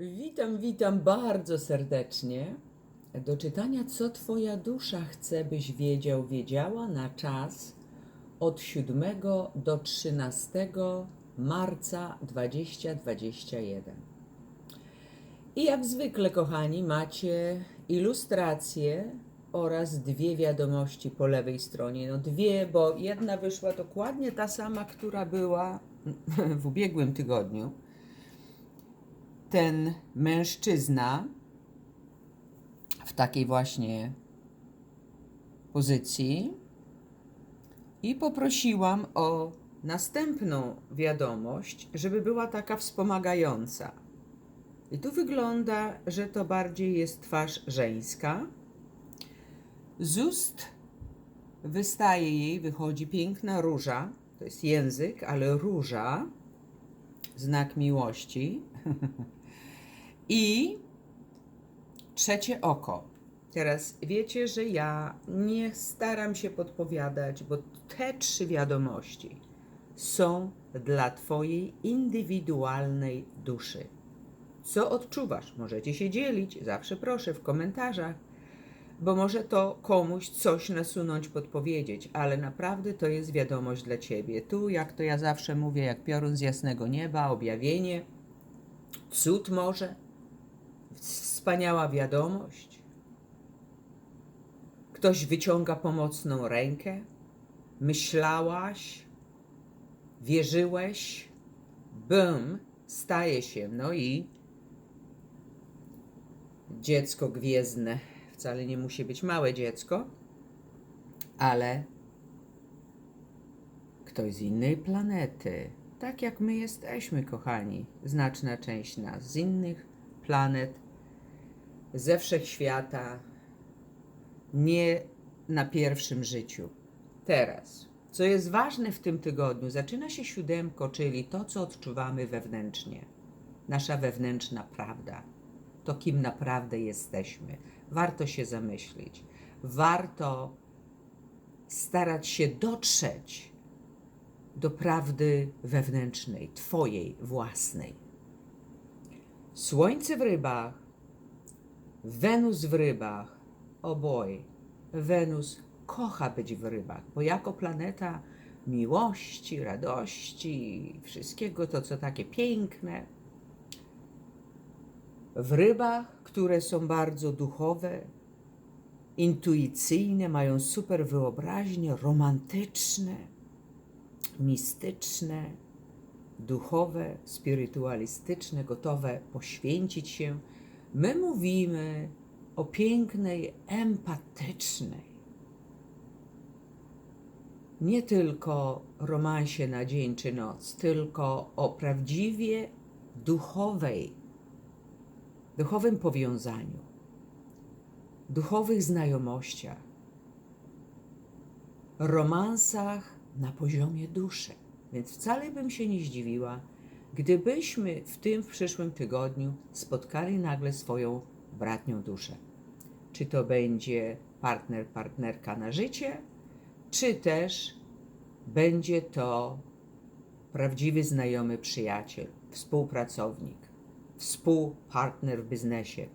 Witam, witam bardzo serdecznie. Do czytania Co Twoja dusza chce, byś wiedział, wiedziała na czas od 7 do 13 marca 2021. I jak zwykle, kochani, macie ilustracje oraz dwie wiadomości po lewej stronie. No dwie, bo jedna wyszła dokładnie ta sama, która była w ubiegłym tygodniu ten mężczyzna w takiej właśnie pozycji i poprosiłam o następną wiadomość, żeby była taka wspomagająca. I tu wygląda, że to bardziej jest twarz żeńska. Z ust wystaje jej, wychodzi piękna róża. To jest język, ale róża, znak miłości. I trzecie oko. Teraz wiecie, że ja nie staram się podpowiadać, bo te trzy wiadomości są dla Twojej indywidualnej duszy. Co odczuwasz? Możecie się dzielić, zawsze proszę w komentarzach, bo może to komuś coś nasunąć, podpowiedzieć, ale naprawdę to jest wiadomość dla Ciebie. Tu, jak to ja zawsze mówię, jak piorun z jasnego nieba, objawienie, cud może, wspaniała wiadomość. Ktoś wyciąga pomocną rękę, myślałaś, wierzyłeś, bum, staje się, no i dziecko gwiezdne. Wcale nie musi być małe dziecko, ale ktoś z innej planety. Tak jak my jesteśmy, kochani. Znaczna część nas z innych planet, ze wszechświata, nie na pierwszym życiu. Teraz, co jest ważne w tym tygodniu, zaczyna się siódemko, czyli to, co odczuwamy wewnętrznie. Nasza wewnętrzna prawda. To, kim naprawdę jesteśmy. Warto się zamyślić. Warto starać się dotrzeć do prawdy wewnętrznej, Twojej własnej. Słońce w rybach, Wenus w rybach. Oboj. Wenus kocha być w rybach, bo jako planeta miłości, radości, wszystkiego to, co takie piękne, w rybach, które są bardzo duchowe, intuicyjne, mają super wyobraźnię, romantyczne, mistyczne, duchowe, spirytualistyczne, gotowe poświęcić się. My mówimy o pięknej, empatycznej, nie tylko romansie na dzień czy noc, tylko o prawdziwie duchowej, duchowym powiązaniu, duchowych znajomościach, romansach na poziomie duszy. Więc wcale bym się nie zdziwiła, gdybyśmy w tym w przyszłym tygodniu spotkali nagle swoją bratnią duszę. Czy to będzie partner, partnerka na życie, czy też będzie to prawdziwy znajomy przyjaciel, współpracownik, współpartner w biznesie.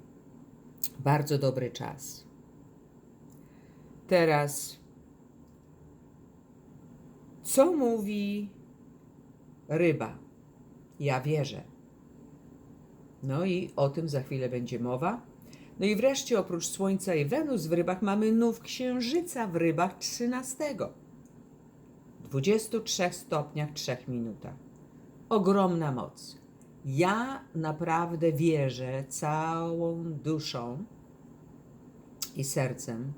Bardzo dobry czas. Teraz, co mówi ryba? Ja wierzę. No i o tym za chwilę będzie mowa. No i wreszcie oprócz Słońca i Wenus w rybach mamy nów Księżyca w rybach 13. 23 stopniach 3 minutach. Ogromna moc. Ja naprawdę wierzę całą duszą i sercem,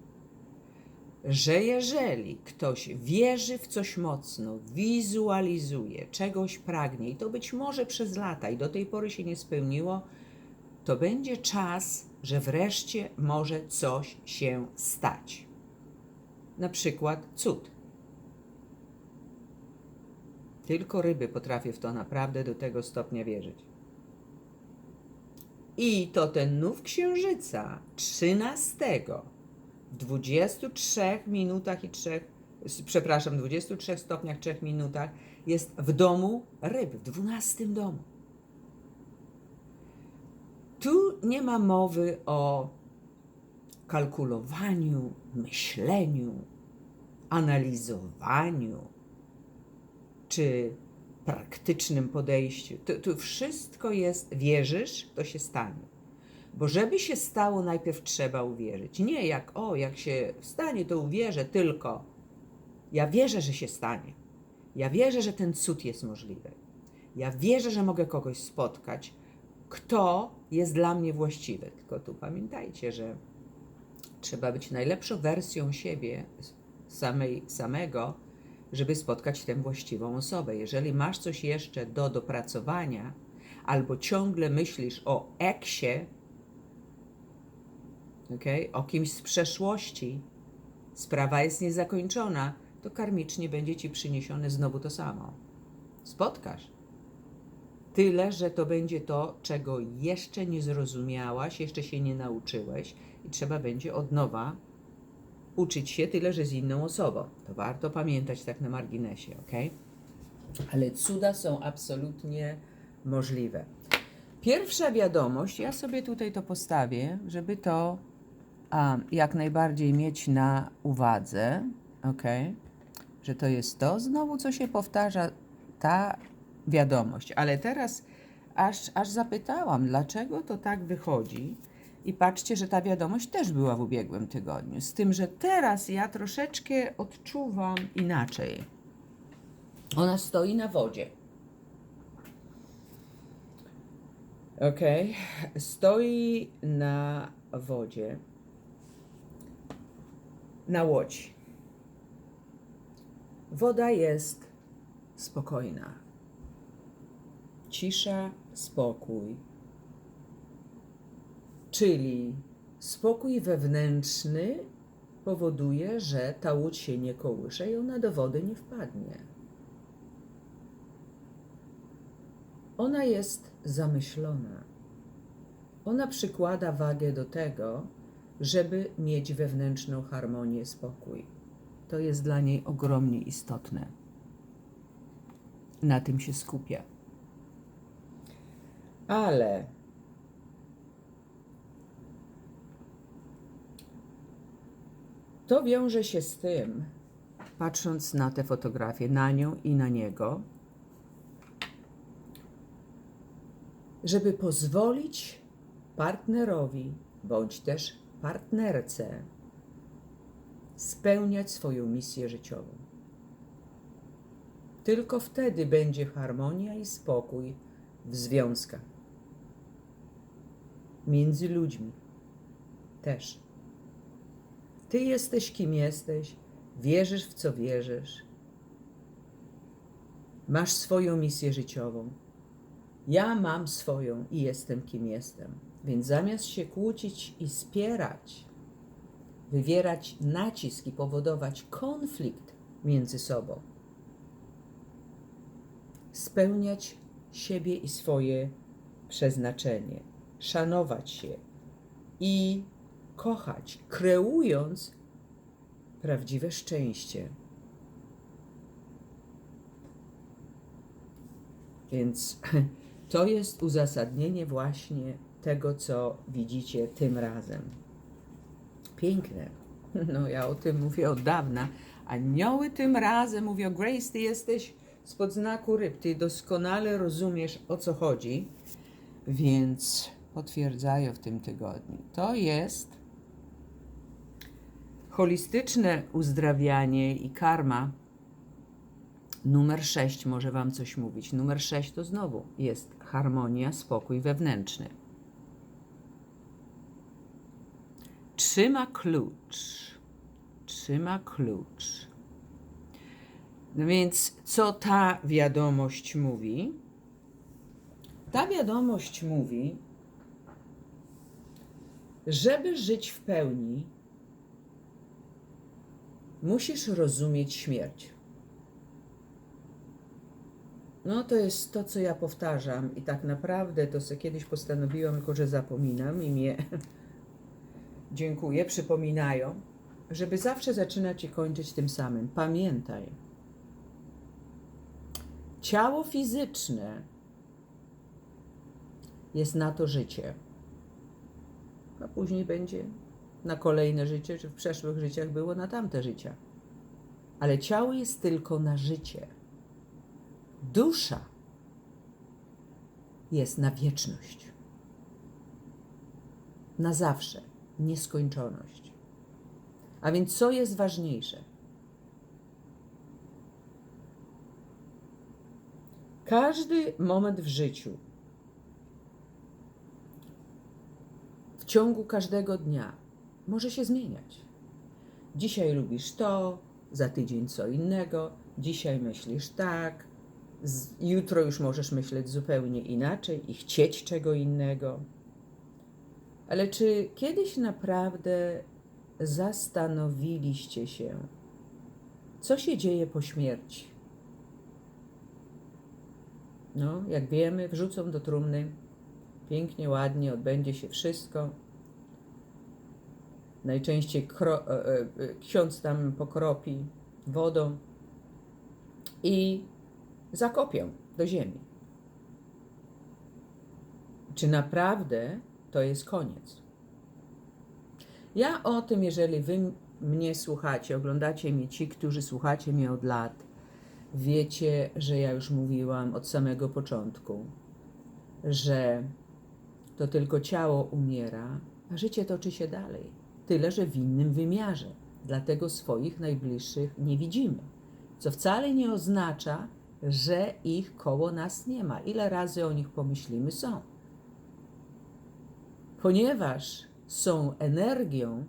że jeżeli ktoś wierzy w coś mocno, wizualizuje, czegoś pragnie, i to być może przez lata i do tej pory się nie spełniło, to będzie czas, że wreszcie może coś się stać. Na przykład cud. Tylko ryby potrafię w to naprawdę do tego stopnia wierzyć. I to ten nów księżyca 13 w 23 minutach i 3, przepraszam, 23 stopniach 3 minutach jest w domu ryb, w 12 domu. Tu nie ma mowy o kalkulowaniu, myśleniu, analizowaniu czy praktycznym podejściu. Tu, tu wszystko jest, wierzysz, to się stanie. Bo żeby się stało, najpierw trzeba uwierzyć. Nie jak, o, jak się stanie, to uwierzę, tylko ja wierzę, że się stanie. Ja wierzę, że ten cud jest możliwy. Ja wierzę, że mogę kogoś spotkać, kto jest dla mnie właściwy. Tylko tu pamiętajcie, że trzeba być najlepszą wersją siebie, samej, samego, żeby spotkać tę właściwą osobę. Jeżeli masz coś jeszcze do dopracowania, albo ciągle myślisz o eksie, okay, o kimś z przeszłości, sprawa jest niezakończona, to karmicznie będzie ci przyniesione znowu to samo. Spotkasz. Tyle, że to będzie to, czego jeszcze nie zrozumiałaś, jeszcze się nie nauczyłeś i trzeba będzie od nowa uczyć się, tyle, że z inną osobą. To warto pamiętać tak na marginesie, ok? Ale cuda są absolutnie możliwe. Pierwsza wiadomość, ja sobie tutaj to postawię, żeby to a, jak najbardziej mieć na uwadze, ok? Że to jest to, znowu co się powtarza, ta wiadomość. Ale teraz aż, aż zapytałam, dlaczego to tak wychodzi. I patrzcie, że ta wiadomość też była w ubiegłym tygodniu. Z tym, że teraz ja troszeczkę odczuwam inaczej. Ona stoi na wodzie. Ok, stoi na wodzie, na łodzi. Woda jest spokojna. Cisza, spokój. Czyli spokój wewnętrzny powoduje, że ta łódź się nie kołysze i ona do wody nie wpadnie. Ona jest zamyślona. Ona przykłada wagę do tego, żeby mieć wewnętrzną harmonię, spokój. To jest dla niej ogromnie istotne. Na tym się skupia. Ale to wiąże się z tym, patrząc na tę fotografię, na nią i na niego, żeby pozwolić partnerowi bądź też partnerce spełniać swoją misję życiową. Tylko wtedy będzie harmonia i spokój w związkach. Między ludźmi też. Ty jesteś kim jesteś, wierzysz w co wierzysz, masz swoją misję życiową. Ja mam swoją i jestem kim jestem. Więc zamiast się kłócić i spierać, wywierać nacisk i powodować konflikt między sobą, spełniać siebie i swoje przeznaczenie, szanować się i kochać, kreując prawdziwe szczęście. Więc to jest uzasadnienie właśnie tego, co widzicie tym razem. Piękne. No, ja o tym mówię od dawna. Anioły tym razem mówią: Grace, ty jesteś spod znaku ryb, ty doskonale rozumiesz o co chodzi, więc potwierdzają w tym tygodniu. To jest holistyczne uzdrawianie i karma. Numer 6 może Wam coś mówić. Numer 6 to znowu jest harmonia, spokój wewnętrzny. Trzyma klucz. Trzyma klucz. No więc, co ta wiadomość mówi? Ta wiadomość mówi, żeby żyć w pełni, musisz rozumieć śmierć. No to jest to, co ja powtarzam i tak naprawdę to, co kiedyś postanowiłam, tylko że zapominam i mnie, dziękuję, przypominają, żeby zawsze zaczynać i kończyć tym samym. Pamiętaj, ciało fizyczne jest na to życie. później będzie na kolejne życie, czy w przeszłych życiach było na tamte życia. Ale ciało jest tylko na życie. Dusza jest na wieczność. Na zawsze. Nieskończoność. A więc co jest ważniejsze? Każdy moment w życiu, w ciągu każdego dnia, może się zmieniać. Dzisiaj lubisz to, za tydzień co innego, dzisiaj myślisz tak, jutro już możesz myśleć zupełnie inaczej i chcieć czego innego. Ale czy kiedyś naprawdę zastanowiliście się, co się dzieje po śmierci? No, jak wiemy, wrzucą do trumny, pięknie, ładnie, odbędzie się wszystko. Najczęściej kro, e, e, ksiądz tam pokropi wodą i zakopią do ziemi. Czy naprawdę to jest koniec? Ja o tym, jeżeli wy mnie słuchacie, oglądacie mnie ci, którzy słuchacie mnie od lat, wiecie, że ja już mówiłam od samego początku, że to tylko ciało umiera, a życie toczy się dalej. Tyle, że w innym wymiarze. Dlatego swoich najbliższych nie widzimy. Co wcale nie oznacza, że ich koło nas nie ma. Ile razy o nich pomyślimy, są. Ponieważ są energią,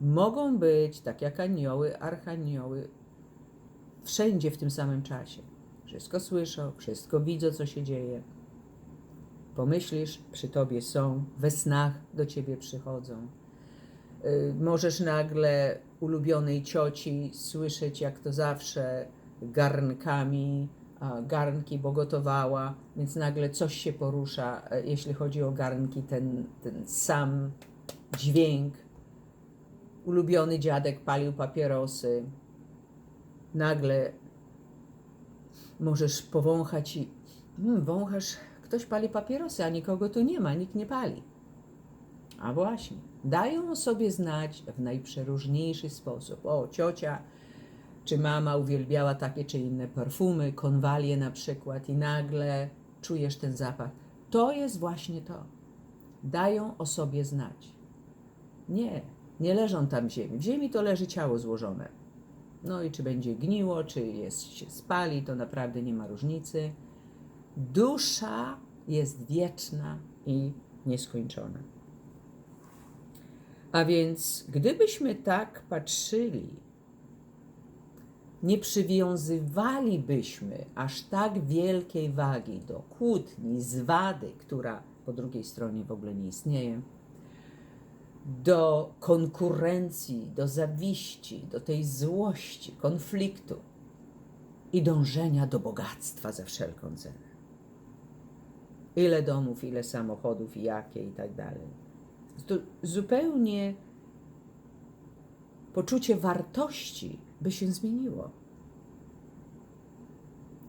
mogą być, tak jak anioły, archanioły, wszędzie w tym samym czasie. Wszystko słyszą, wszystko widzą, co się dzieje. Pomyślisz, przy tobie są, we snach do ciebie przychodzą. Y, Możesz nagle ulubionej cioci słyszeć, jak to zawsze, garnkami, garnki, bo gotowała, więc nagle coś się porusza, e, jeśli chodzi o garnki, ten, ten sam dźwięk. Ulubiony dziadek palił papierosy, nagle możesz powąchać i hmm, wąchasz, ktoś pali papierosy, a nikogo tu nie ma, nikt nie pali. A właśnie, dają o sobie znać w najprzeróżniejszy sposób. O, ciocia czy mama uwielbiała takie czy inne perfumy, konwalie na przykład, i nagle czujesz ten zapach. To jest właśnie to. Dają o sobie znać. Nie, nie leżą tam w ziemi. W ziemi to leży ciało złożone. No i czy będzie gniło, czy jest, się spali, to naprawdę nie ma różnicy. Dusza jest wieczna i nieskończona. A więc, gdybyśmy tak patrzyli, nie przywiązywalibyśmy aż tak wielkiej wagi do kłótni, zwady, która po drugiej stronie w ogóle nie istnieje, do konkurencji, do zawiści, do tej złości, konfliktu i dążenia do bogactwa za wszelką cenę. Ile domów, ile samochodów jakie i tak dalej. To zupełnie poczucie wartości by się zmieniło.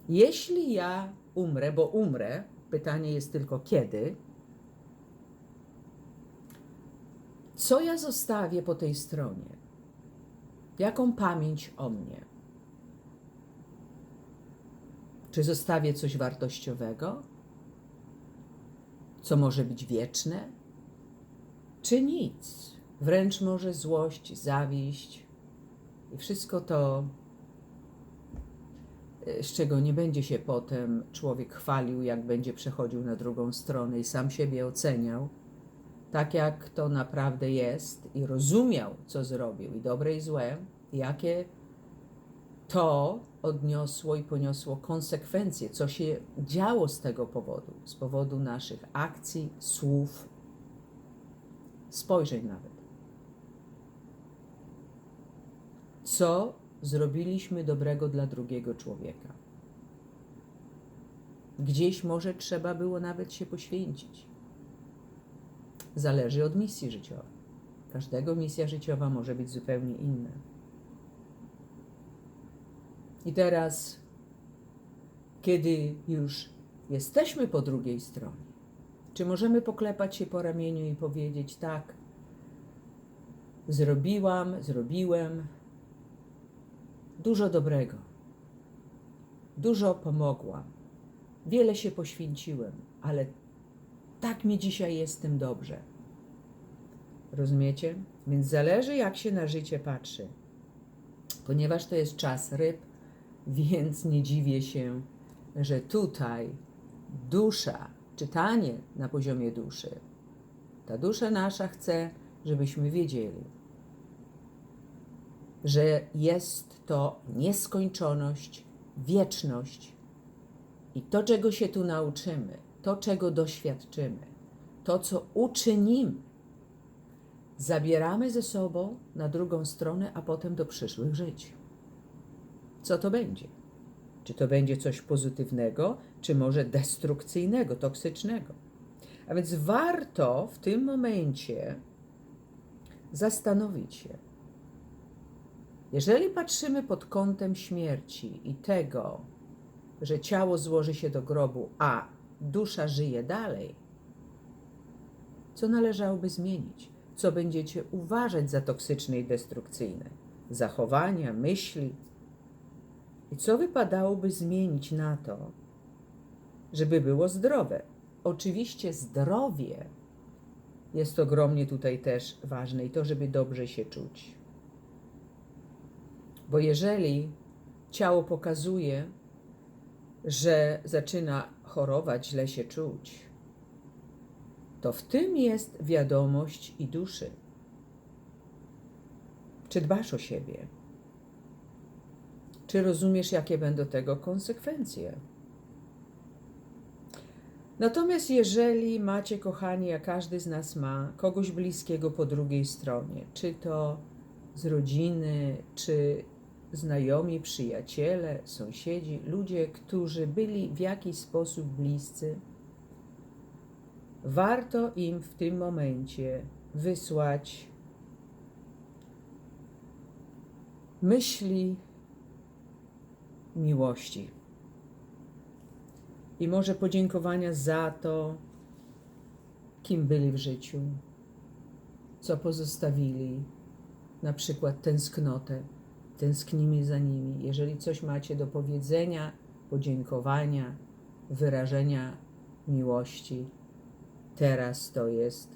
Jeśli ja umrę, bo umrę, pytanie jest tylko kiedy, co ja zostawię po tej stronie? Jaką pamięć o mnie? Czy zostawię coś wartościowego? Co może być wieczne? Czy nic? Wręcz może złość, zawiść wszystko to, y, z czego nie będzie się potem człowiek chwalił, jak będzie przechodził na drugą stronę i sam siebie oceniał, tak jak to naprawdę jest i rozumiał, co zrobił, i dobre, i złe, jakie to odniosło i poniosło konsekwencje, co się działo z tego powodu, z powodu naszych akcji, słów, spojrzeń nawet. Co zrobiliśmy dobrego dla drugiego człowieka? Gdzieś może trzeba było nawet się poświęcić. Zależy od misji życiowej. Każdego misja życiowa może być zupełnie inna. I teraz, kiedy już jesteśmy po drugiej stronie, czy możemy poklepać się po ramieniu i powiedzieć: Tak, zrobiłam, zrobiłem dużo dobrego. Dużo pomogłam. Wiele się poświęciłem, ale tak mi dzisiaj jest dobrze. Rozumiecie? Więc zależy, jak się na życie patrzy. Ponieważ to jest czas ryb, więc nie dziwię się, że tutaj dusza, czytanie na poziomie duszy, ta dusza nasza chce, żebyśmy wiedzieli, że jest to nieskończoność, wieczność i to, czego się tu nauczymy, to, czego doświadczymy, to, co uczynimy, zabieramy ze sobą na drugą stronę, a potem do przyszłych żyć. Co to będzie? Czy to będzie coś pozytywnego, czy może destrukcyjnego, toksycznego? A więc warto w tym momencie zastanowić się, jeżeli patrzymy pod kątem śmierci i tego, że ciało złoży się do grobu, a dusza żyje dalej, co należałoby zmienić? Co będziecie uważać za toksyczne i destrukcyjne? Zachowania, myśli? I co wypadałoby zmienić na to, żeby było zdrowe? Oczywiście zdrowie jest ogromnie tutaj też ważne i to, żeby dobrze się czuć. Bo jeżeli ciało pokazuje, że zaczyna chorować, źle się czuć, to w tym jest wiadomość i duszy. Czy dbasz o siebie? Czy rozumiesz, jakie będą tego konsekwencje? Natomiast jeżeli macie, kochani, a każdy z nas ma kogoś bliskiego po drugiej stronie, czy to z rodziny, czy znajomi, przyjaciele, sąsiedzi, ludzie, którzy byli w jakiś sposób bliscy, warto im w tym momencie wysłać myśli miłości. I może podziękowania za to, kim byli w życiu, co pozostawili, na przykład tęsknotę, tęsknimy za nimi. Jeżeli coś macie do powiedzenia, podziękowania, wyrażenia miłości, teraz to jest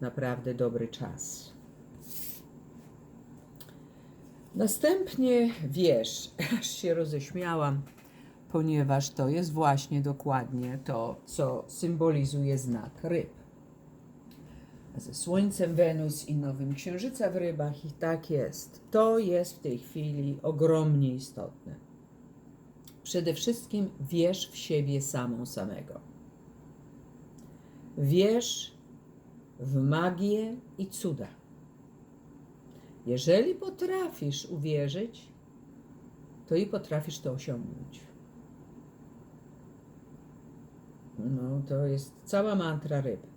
naprawdę dobry czas. Następnie wiesz, aż się roześmiałam, ponieważ to jest właśnie dokładnie to, co symbolizuje znak ryb. Ze Słońcem Wenus i Nowym Księżyca w rybach i tak jest. To jest w tej chwili ogromnie istotne. Przede wszystkim wierz w siebie samą samego. Wierz w magię i cuda. Jeżeli potrafisz uwierzyć, to i potrafisz to osiągnąć. No, to jest cała mantra ryb.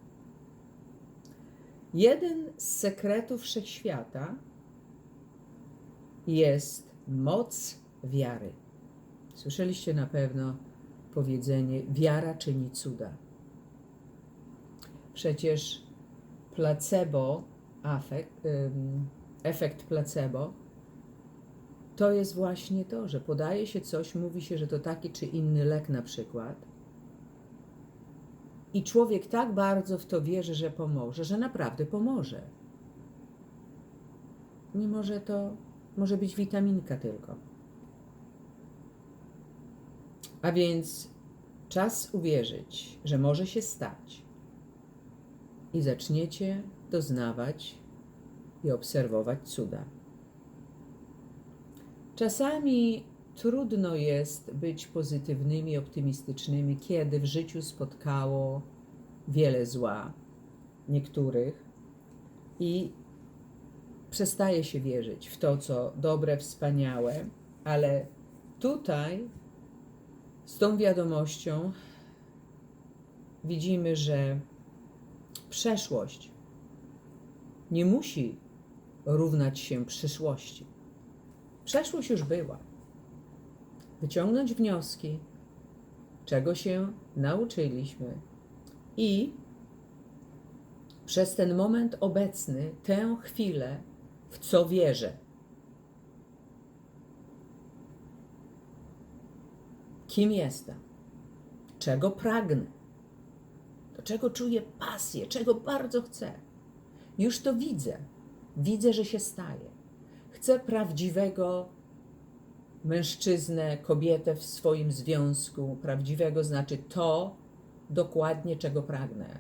Jeden z sekretów wszechświata jest moc wiary. Słyszeliście na pewno powiedzenie: wiara czyni cuda. Przecież placebo, afekt, efekt placebo, to jest właśnie to, że podaje się coś, mówi się, że to taki czy inny lek na przykład. I człowiek tak bardzo w to wierzy, że pomoże, że naprawdę pomoże. Mimo, że to może być witaminka tylko. A więc czas uwierzyć, że może się stać. I zaczniecie doznawać i obserwować cuda. Czasami trudno jest być pozytywnymi, optymistycznymi, kiedy w życiu spotkało wiele zła niektórych i przestaje się wierzyć w to, co dobre, wspaniałe, ale tutaj z tą wiadomością widzimy, że przeszłość nie musi równać się przyszłości. Przeszłość już była. Wyciągnąć wnioski, czego się nauczyliśmy i przez ten moment obecny, tę chwilę, w co wierzę. Kim jestem? Czego pragnę? Do czego czuję pasję? Czego bardzo chcę? Już to widzę. Widzę, że się staje. Chcę prawdziwego mężczyznę, kobietę w swoim związku. Prawdziwego znaczy to dokładnie, czego pragnę.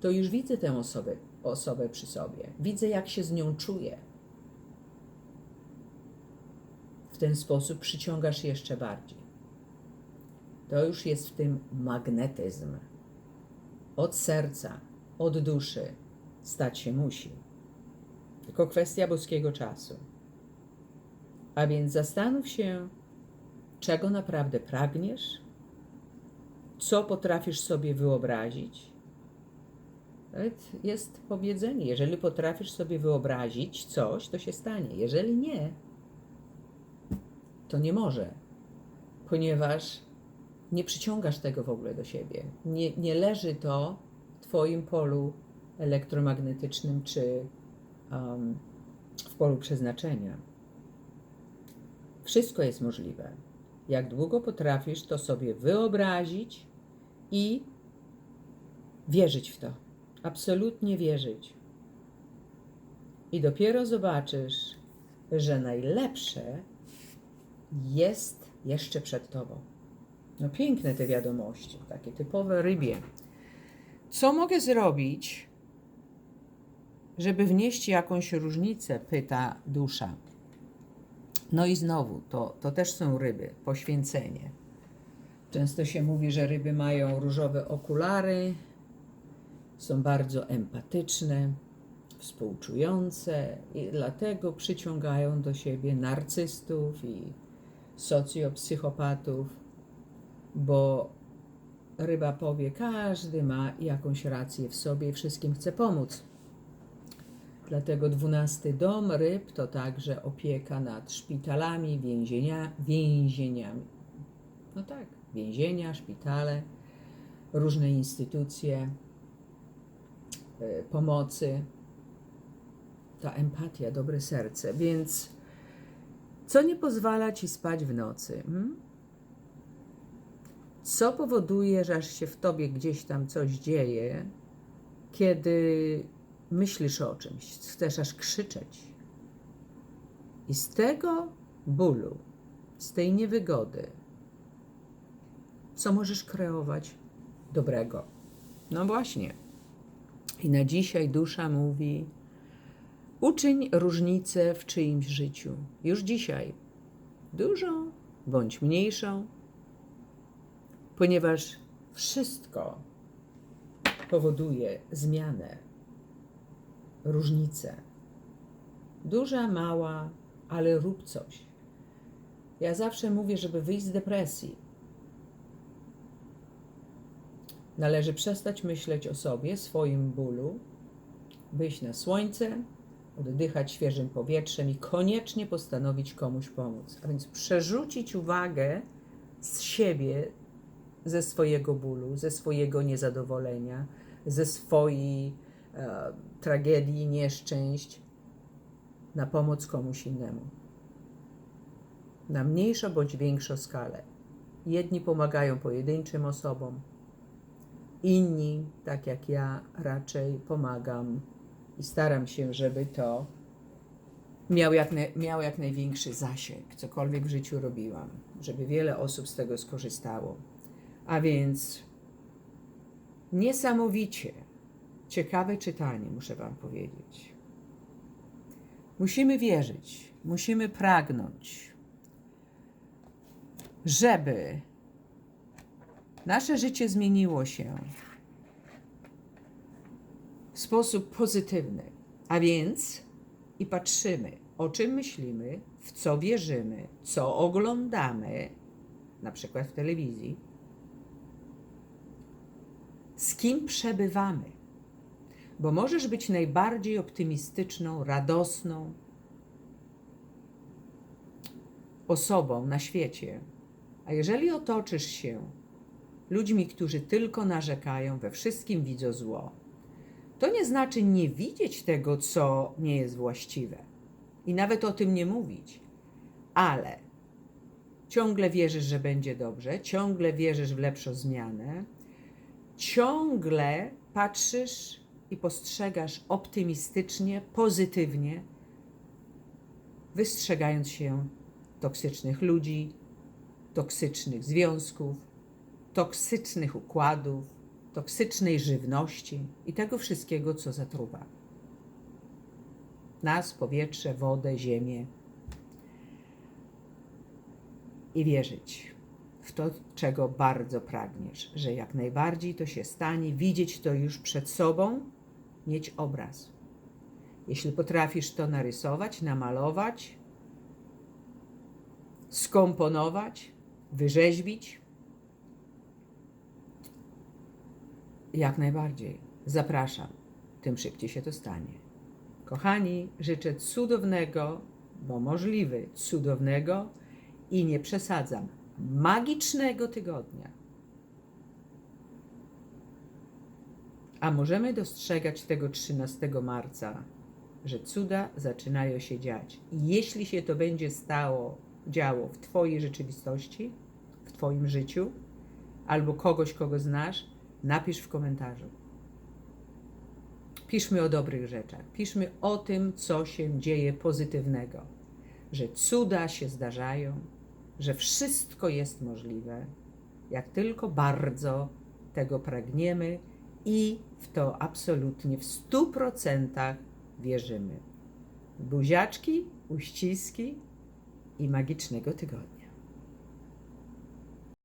To już widzę tę osobę, osobę przy sobie. Widzę, jak się z nią czuję. W ten sposób przyciągasz jeszcze bardziej. To już jest w tym magnetyzm. Od serca, od duszy stać się musi. Tylko kwestia boskiego czasu. A więc zastanów się, czego naprawdę pragniesz, co potrafisz sobie wyobrazić. Nawet jest powiedzenie, jeżeli potrafisz sobie wyobrazić coś, to się stanie. Jeżeli nie, to nie może, ponieważ nie przyciągasz tego w ogóle do siebie. Nie, nie leży to w Twoim polu elektromagnetycznym czy um, w polu przeznaczenia. Wszystko jest możliwe. Jak długo potrafisz to sobie wyobrazić i wierzyć w to. Absolutnie wierzyć. I dopiero zobaczysz, że najlepsze jest jeszcze przed tobą. No piękne te wiadomości, takie typowe rybie. Co mogę zrobić, żeby wnieść jakąś różnicę? Pyta dusza. No i znowu, to, to też są ryby, poświęcenie. Często się mówi, że ryby mają różowe okulary, są bardzo empatyczne, współczujące i dlatego przyciągają do siebie narcystów i socjopsychopatów, bo ryba powie, każdy ma jakąś rację w sobie i wszystkim chce pomóc. Dlatego dwunasty dom ryb to także opieka nad szpitalami, więzienia, więzieniami. No tak, więzienia, szpitale, różne instytucje y, pomocy. Ta empatia, dobre serce. Więc co nie pozwala ci spać w nocy? Hmm? Co powoduje, że aż się w tobie gdzieś tam coś dzieje, kiedy myślisz o czymś, chcesz aż krzyczeć. I z tego bólu, z tej niewygody, co możesz kreować dobrego? No właśnie. I na dzisiaj dusza mówi: uczyń różnicę w czyimś życiu. Już dzisiaj. Dużą bądź mniejszą, ponieważ wszystko powoduje zmianę różnice. Duża, mała, ale rób coś. Ja zawsze mówię, żeby wyjść z depresji. Należy przestać myśleć o sobie, swoim bólu, wyjść na słońce, oddychać świeżym powietrzem i koniecznie postanowić komuś pomóc. A więc przerzucić uwagę z siebie, ze swojego bólu, ze swojego niezadowolenia, ze swojej tragedii, nieszczęść na pomoc komuś innemu. Na mniejszą bądź większą skalę. Jedni pomagają pojedynczym osobom, inni, tak jak ja, raczej pomagam i staram się, żeby to miał jak, miał jak największy zasięg, cokolwiek w życiu robiłam, żeby wiele osób z tego skorzystało. A więc niesamowicie ciekawe czytanie, muszę Wam powiedzieć. Musimy wierzyć, musimy pragnąć, żeby nasze życie zmieniło się w sposób pozytywny. A więc i patrzymy, o czym myślimy, w co wierzymy, co oglądamy, na przykład w telewizji, z kim przebywamy bo możesz być najbardziej optymistyczną, radosną osobą na świecie. A jeżeli otoczysz się ludźmi, którzy tylko narzekają, we wszystkim widzą zło, To nie znaczy nie widzieć tego, co nie jest właściwe i nawet o tym nie mówić, ale ciągle wierzysz, że będzie dobrze, ciągle wierzysz w lepszą zmianę, ciągle patrzysz i postrzegasz optymistycznie, pozytywnie, wystrzegając się toksycznych ludzi, toksycznych związków, toksycznych układów, toksycznej żywności i tego wszystkiego, co zatruwa nas, powietrze, wodę, ziemię. I wierzyć w to, czego bardzo pragniesz, że jak najbardziej to się stanie, widzieć to już przed sobą, mieć obraz. Jeśli potrafisz to narysować, namalować, skomponować, wyrzeźbić, jak najbardziej. Zapraszam, tym szybciej się to stanie. Kochani, życzę cudownego, bo możliwy cudownego i nie przesadzam, magicznego tygodnia. A możemy dostrzegać tego 13 marca, że cuda zaczynają się dziać. Jeśli się to będzie stało, działo w Twojej rzeczywistości, w Twoim życiu, albo kogoś, kogo znasz, napisz w komentarzu. Piszmy o dobrych rzeczach, piszmy o tym, co się dzieje pozytywnego, że cuda się zdarzają, że wszystko jest możliwe, jak tylko bardzo tego pragniemy i w to absolutnie w stu procentach wierzymy. Buziaczki, uściski i magicznego tygodnia.